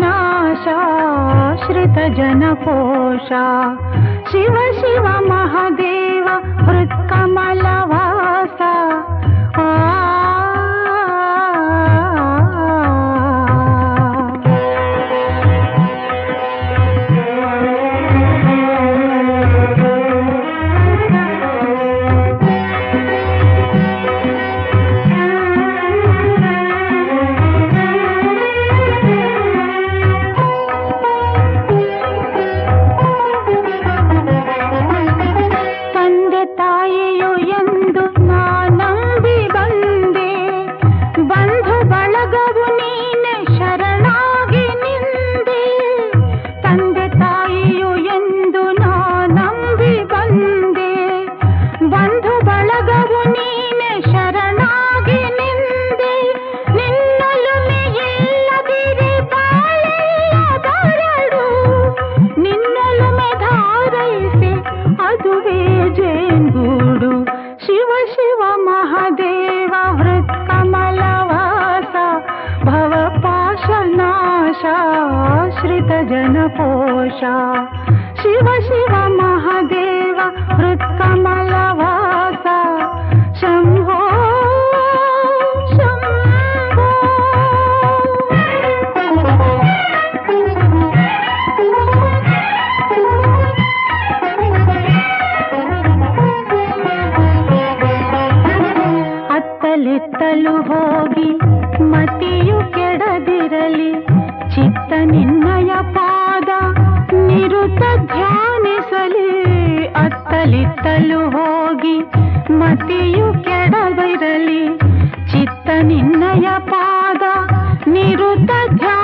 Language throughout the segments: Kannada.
ना शिव शिव महादेव हृत्क ಆಶ್ರಿತ ಜನಪೋಷ ಶಿವ ಶಿವ ಮಹಾದೇವ ಹೃತ್ಕಮಲ ಶಂಭೋ ಶಂಭ. ಅತ್ತಲಿತ್ತಲು ಹೋಗಿ ಮತಿಯು ಕೆಡದಿರಲಿ. ಚಿತ್ತ ನಿನ್ನಯ ಪಾದ ನಿರುತ ಧ್ಯಾನಿಸಲಿ ಅತ್ತಲಿತ್ತಲು ಹೋಗಿ ಮತಿಯು ಕೆಡದಿರಲಿ ಚಿತ್ತ ನಿನ್ನಯ ಪಾದ ನಿರುತ ಧ್ಯಾನಿಸಲಿ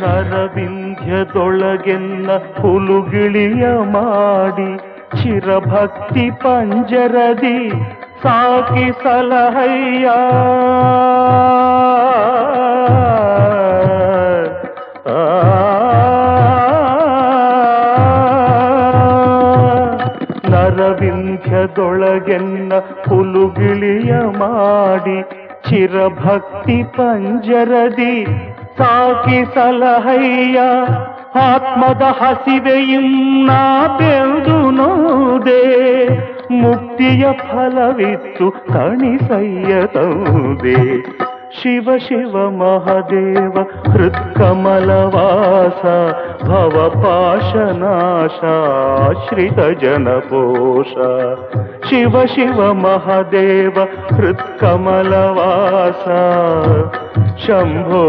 ನರವಿಂಧ್ಯದೊಳಗೆನ್ನ ಹುಲುಗಿಳಿಯ ಮಾಡಿ ಚಿರಭಕ್ತಿ ಪಂಜರದಿ ಸಾಕಿ ಸಲಹಯ್ಯ. ನರವಿಂಧ್ಯದೊಳಗೆನ್ನ ಹುಲುಗಿಳಿಯ ಮಾಡಿ ಚಿರಭಕ್ತಿ ಪಂಜರದಿ ಸಾಕಿ ಸಲಹಯ್ಯ ಆತ್ಮದ ಹಸಿವೆಯುನ್ನ ಬೆಳೆದು ನೋದೆ ಮುಕ್ತಿಯ ಫಲವಿತ್ತು ಕಣಿಸಯ್ಯ ತೌದೆ शिव शिव महादेव हृत्कमलवास भवपाशनाशाश्रितजनपोष शिव शिव महादेव हृत्कमलवास शम्भो।